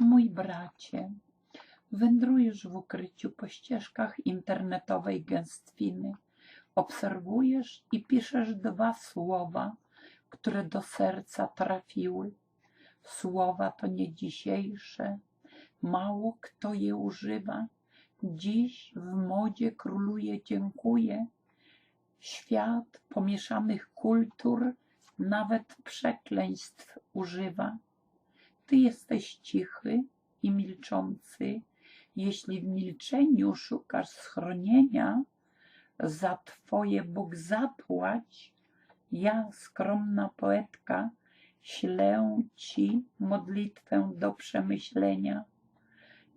Mój bracie, wędrujesz w ukryciu po ścieżkach internetowej gęstwiny. Obserwujesz i piszesz dwa słowa, które do serca trafiły. Słowa to nie dzisiejsze, mało kto je używa. Dziś w modzie króluje dziękuję. Świat pomieszanych kultur nawet przekleństw używa. Ty jesteś cichy i milczący. Jeśli w milczeniu szukasz schronienia, za Twoje Bóg zapłać. Ja, skromna poetka, ślę Ci modlitwę do przemyślenia.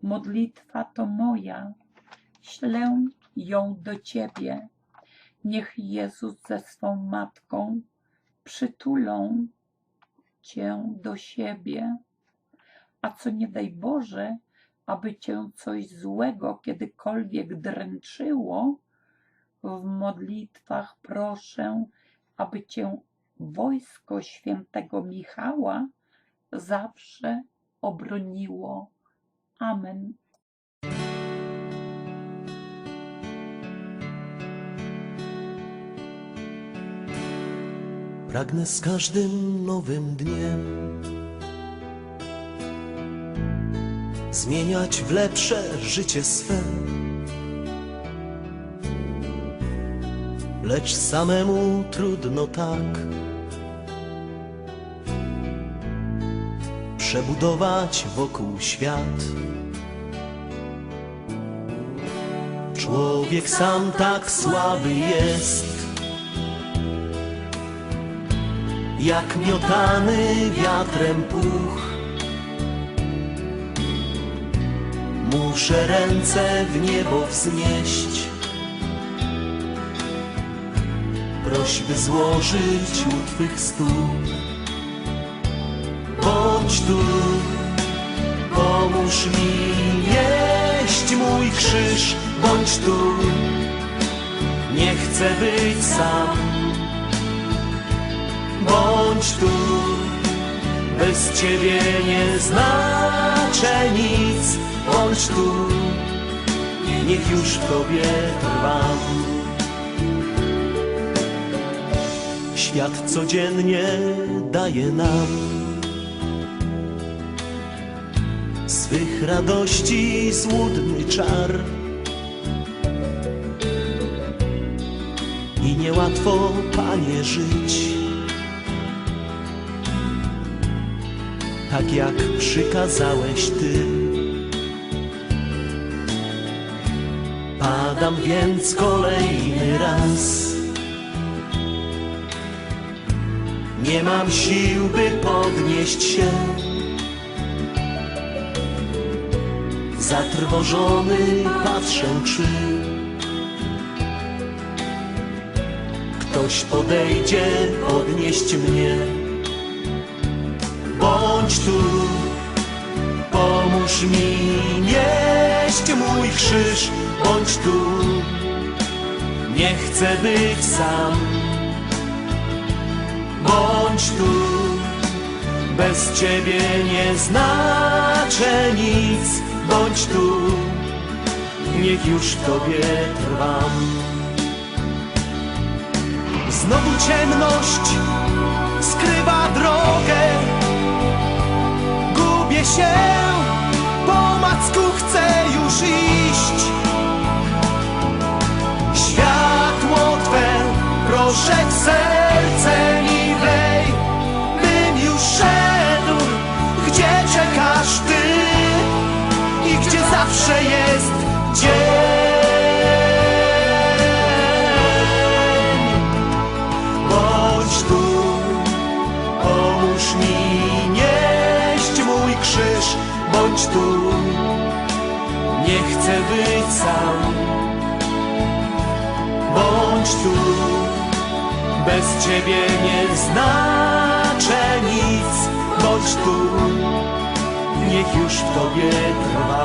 Modlitwa to moja, ślę ją do Ciebie. Niech Jezus ze swą matką przytulą Cię do siebie. A co nie daj Boże, aby Cię coś złego kiedykolwiek dręczyło, w modlitwach proszę, aby Cię wojsko świętego Michała zawsze obroniło. Amen. Pragnę z każdym nowym dniem zmieniać w lepsze życie swe. Lecz samemu trudno tak przebudować wokół świat. Człowiek sam tak słaby jest. jak miotany wiatrem puch. Muszę ręce w niebo wznieść, prośby złożyć u Twych stóp. Bądź tu, pomóż mi nieść mój krzyż, bądź tu, nie chcę być sam bądź tu. Bez ciebie nie znaczę nic, bądź tu. Niech już w tobie trwam. Świat codziennie daje nam swych radości złudny czar. I niełatwo, panie, żyć. Tak jak przykazałeś Ty. Padam więc kolejny raz. Nie mam sił, by podnieść się. Zatrwożony patrzę, czy ktoś podejdzie podnieść mnie tu, pomóż mi nieść mój krzyż, bądź tu, nie chcę być sam, bądź tu, bez ciebie nie znaczę nic, bądź tu, niech już w tobie trwam. Znowu ciemność skrywa drogę się, po macku chcę już iść. Światło Twe proszę w serce mi wlej, bym już szedł, gdzie czekasz Ty i gdzie zawsze jest dzień. Bądź tu, nie chcę być sam. Bądź tu, bez Ciebie nie znaczę nic, bądź tu, niech już w Tobie trwam.